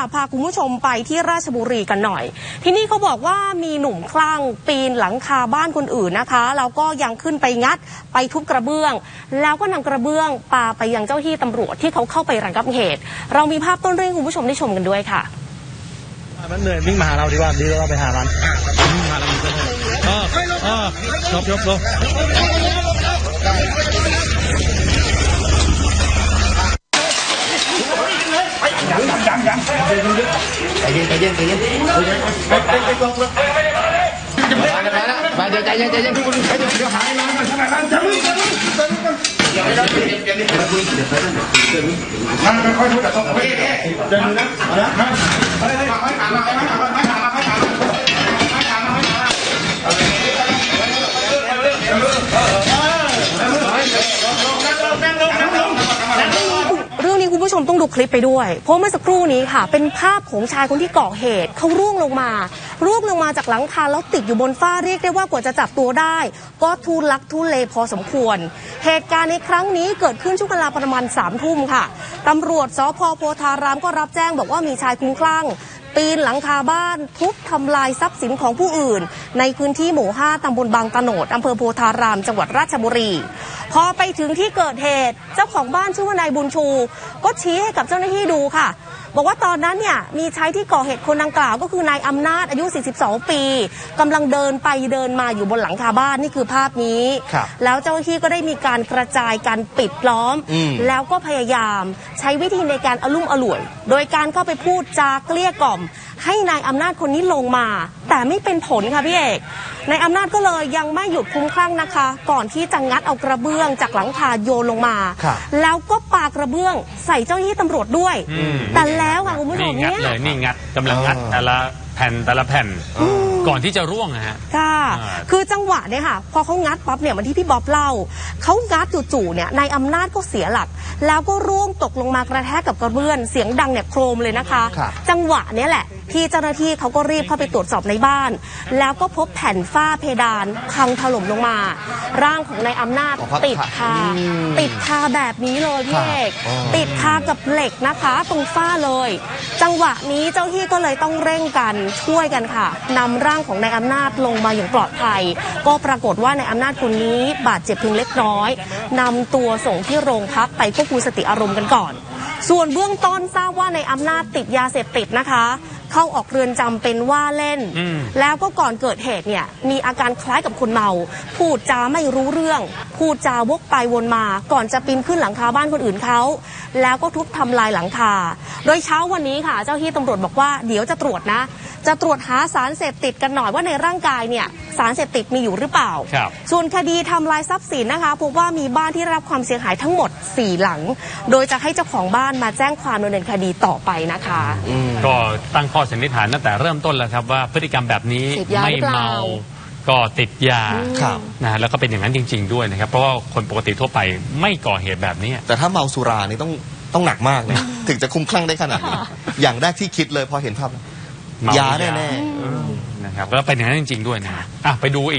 ค่ะพาคุณผู้ชมไปที่ราชบุรีกันหน่อย ที่นี่เขาบอกว่ามีหนุ่มคลั่งปีนหลังคาบ้านคนอื่นนะคะ แล้วก็ยังขึ้นไปงัดไปทุบกระเบื้อง แล้วก็นำกระเบื้องปาไปยังเจ้าที่ตำรวจที่เขาเข้าไประงับเหตุ เรามีภาพต้นเรื่องให้คุณผู้ชมได้ชมกันด้วยค่ะมันเหนื่อยวิ่งมาหาเราดีกว่าดีกว่าเราไปหามันวิ่งมาแล้วมันก็เหนื่อยเออเออลบลบลบ ใจเย็นใจเย็นใจเย็นมาเดี๋ยวใจเย็นใจเย็นเดี๋ยวหายมาเชมต้องดูคลิปไปด้วย เพราะเมื่อสักครู่นี้ค่ะ เป็นภาพของชายคนที่ก่อเหตุ เขาร่วงลงมาร่วงลงมาจากหลังคาแล้วติดอยู่บนฝ้าเรียกได้ว่ากว่าจะจับตัวได้ ก็ทุลักทุเลพอสมควร เหตุการณ์ในครั้งนี้เกิดขึ้นช่วงเวลาประมาณสามทุ่มค่ะตำรวจสพโพธารามก็รับแจ้งบอกว่ามีชายคลุ้มคลั่ง ปีนหลังคาบ้าน ทุบทำลายทรัพย์สินของผู้อื่น ในพื้นที่หมู่ 5ตำบลบางตะโนดอำเภอโพธาราม จังหวัดราชบุรี พอไปถึงที่เกิดเหตุ เจ้าของบ้านชื่อว่านายบุญชู ก็ชี้ให้กับเจ้าหน้าที่ดูค่ะ บอกว่าตอนนั้นเนี่ยมีชายที่ก่อเหตุคนดังกล่าว ก็คือนายอำนาจอายุ 42 ปีกำลังเดินไปเดินมาอยู่บนหลังคาบ้านนี่คือภาพนี้ครับแล้วเจ้าหน้าที่ก็ได้มีการกระจายการปิดล้อมอืมแล้วก็พยายาม ใช้วิธีในการอลุ่มอล่วย โดยการเข้าไปพูดจาเกลี้ยกล่อมให้นายอำนาจคนนี้ลงมา แต่ไม่เป็นผลค่ะพี่เอกนายอำนาจก็เลยยังไม่หยุดคลุ้มคลั่งนะคะ ก่อนที่จะงัดเอากระเบื้องจากหลังคาโยนลงมา ครับแล้วก็ปากระเบื้องใส่เจ้าหน้าที่ตำรวจด้วย อืม แต่แล้วค่ะคุณผู้ชนี่มงัดเนี่ย เลยนี่งัดกำลังงัดอ๋อแต่ละแผ่นแต่ละแผ่น ก่อนที่จะร่วงนะฮะ ค่ะ อ่า คือจังหวะเนี่ยค่ะ พอเขางัดปั๊บเนี่ยเหมันที่พี่บ๊อบเล่า เขางัดจู่ๆเนี่ยนายอำนาจก็เสียหลัก แล้วก็ร่วงตกลงมากระแทกกับกระเบื้องเสียงดังเนี่ยโครมเลยนะคะ ครับ จังหวะเนี้ยแหละ ที่เจ้าหน้าที่เขาก็รีบเข้าไปตรวจสอบในบ้าน แล้วก็พบแผ่นฝ้าเพดานพังถล่มลงมา ร่างของนายอำนาจอ๋อครับติดคาอืมติดคาแบบนี้เลยพี่ครับเอกอ๋อติดคากับเหล็กนะคะ ตรงฝ้าเลย จังหวะนี้เจ้าที่ก็เลยต้องเร่งกันช่วยกันค่ะนำร่างของนายอำนาจลงมาอย่างปลอดภัย ก็ปรากฏว่านายอำนาจคนนี้บาดเจ็บเพียงเล็กน้อยนำตัวส่งที่โรงพักไปควบคุมสติอารมณ์กันก่อน ส่วนเบื้องต้นทราบว่าในายอำนาจติดยาเสพติดนะคะ เข้าออกเรือนจำเป็นว่าเล่นอืมแล้วก็ก่อนเกิดเหตุเนี่ยมีอาการคล้ายกับคนเมา พูดจาไม่รู้เรื่อง พูดจาวกไปวนมา ก่อนจะปีนขึ้นหลังคาบ้านคนอื่นเขาแล้วก็ทุบทำลายหลังคา โดยเช้าวันนี้ค่ะ เจ้าที่ตำรวจบอกว่าเดี๋ยวจะตรวจนะ จะตรวจหาสารเสพติดกันหน่อยว่าในร่างกายเนี่ย สารเสพติดมีอยู่หรือเปล่า ครับ ส่วนคดีทำลายทรัพย์สินนะคะพบว่ามีบ้านที่ได้รับความเสียหายทั้งหมด 4 หลัง โดยจะให้เจ้าของบ้านมาแจ้งความดำเนินคดีต่อไปนะคะ ก็ตั้งข้อสันนิษฐานตั้งแต่เริ่มต้นแล้วครับว่าพฤติกรรมแบบนี้ติดยาไม่หรือเปล่า เมาก็ติดยาครับ นะฮะแล้วก็เป็นอย่างนั้นจริง ๆ ด้วยนะครับ เพราะว่าคนปกติทั่วไปไม่ก่อเหตุแบบนี้ แต่ถ้าเมาสุรานี่ต้องต้องหนักมากเลยถึงจะคุ้มคลั่งได้ขนาดนี้ อย่างแรกที่คิดเลยพอเห็นภาพเมายาแน่ นะครับแล้วเป็นอย่างนั้นจริง ๆ ด้วยนะฮะอะไปดูอีก